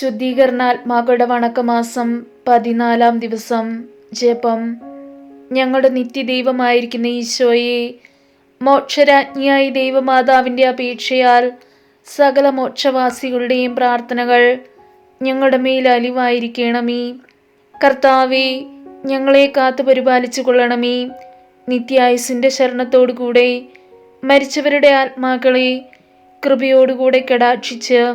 ശുദ്ധീകരണാത്മാക്കളുടെ വണക്കമാസം പതിനാലാം ദിവസം. ജപം. ഞങ്ങളുടെ നിത്യദൈവമായിരിക്കുന്ന ഈശോയെ മോക്ഷരാജ്ഞിയായി ദൈവമാതാവിന്റെ അപേക്ഷയാൽ സകല മോക്ഷവാസികളുടെയും പ്രാർത്ഥനകൾ ഞങ്ങളുടെ മേൽ അലിവായിരിക്കണമേ. കർത്താവെ ഞങ്ങളെ കാത്തു പരിപാലിച്ചു കൊള്ളണമേ. നിത്യായുസിന്റെ ശരണത്തോടുകൂടെ മരിച്ചവരുടെ ആത്മാക്കളെ കൃപയോടുകൂടെ കടാക്ഷിച്ച്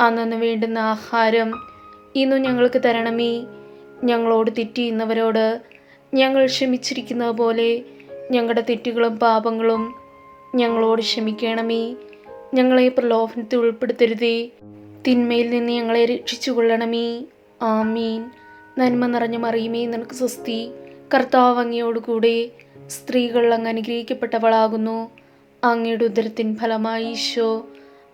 അന്നു വേണ്ടുന്ന ആഹാരം ഇന്നും ഞങ്ങൾക്ക് തരണമേ. ഞങ്ങളോട് തെറ്റിയുന്നവരോട് ഞങ്ങൾ ക്ഷമിച്ചിരിക്കുന്നത് പോലെ ഞങ്ങളുടെ തെറ്റുകളും പാപങ്ങളും ഞങ്ങളോട് ക്ഷമിക്കണമേ. ഞങ്ങളെ പ്രലോഭനത്തിൽ ഉൾപ്പെടുത്തരുതേ. തിന്മയിൽ നിന്ന് ഞങ്ങളെ രക്ഷിച്ചു കൊള്ളണമേ ആമീൻ. നന്മ നിറഞ്ഞ മറിയുമേ നിനക്ക് സ്വസ്തി. കർത്താവ് അങ്ങയോടുകൂടെ സ്ത്രീകൾ അങ്ങ് അനുഗ്രഹിക്കപ്പെട്ടവളാകുന്നു. അങ്ങയുടെ ഉദരത്തിൻ ഫലമായി ഈശോ.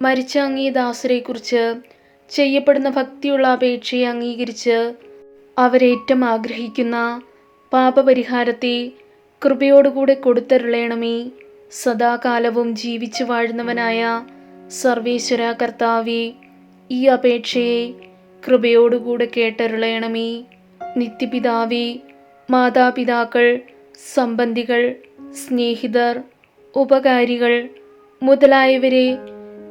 മരിച്ച അങ്ങേ ദാസരെക്കുറിച്ച് ചെയ്യപ്പെടുന്ന ഭക്തിയുള്ള അപേക്ഷയെ അംഗീകരിച്ച് അവരേറ്റം ആഗ്രഹിക്കുന്ന പാപപരിഹാരത്തെ കൃപയോടുകൂടെ കൊടുത്തരുളേണമേ. സദാകാലവും ജീവിച്ചു വാഴുന്നവനായ സർവേശ്വര കർത്താവെ ഈ അപേക്ഷയെ കൃപയോടുകൂടെ കേട്ടരുളയണമേ നിത്യപിതാവേ മാതാപിതാക്കൾ സംബന്ധികൾ സ്നേഹിതർ ഉപകാരികൾ മുതലായവരെ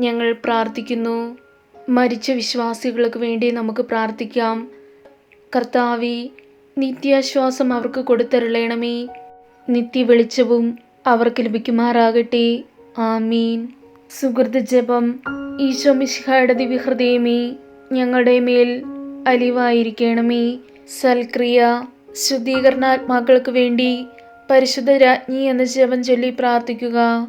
ഞങ്ങൾ പ്രാർത്ഥിക്കുന്നു. മരിച്ച വിശ്വാസികൾക്ക് വേണ്ടി നമുക്ക് പ്രാർത്ഥിക്കാം. കർത്താവി നിത്യാശ്വാസം അവർക്ക് കൊടുത്തരുളയണമേ നിത്യവെളിച്ചവും അവർക്ക് ലഭിക്കുമാറാകട്ടെ. ആമീൻ. സുഹൃത്ത് ജപം. ഈശോ മിശിഹായുടെ ദിവ്യഹൃദയമേ ഞങ്ങളുടെ മേൽ അലിവായിരിക്കണമേ. സൽക്രിയ ശുദ്ധീകരണാത്മാക്കൾക്ക് വേണ്ടി പരിശുദ്ധ രാജ്ഞി എന്ന ജപം ചൊല്ലി പ്രാർത്ഥിക്കുക.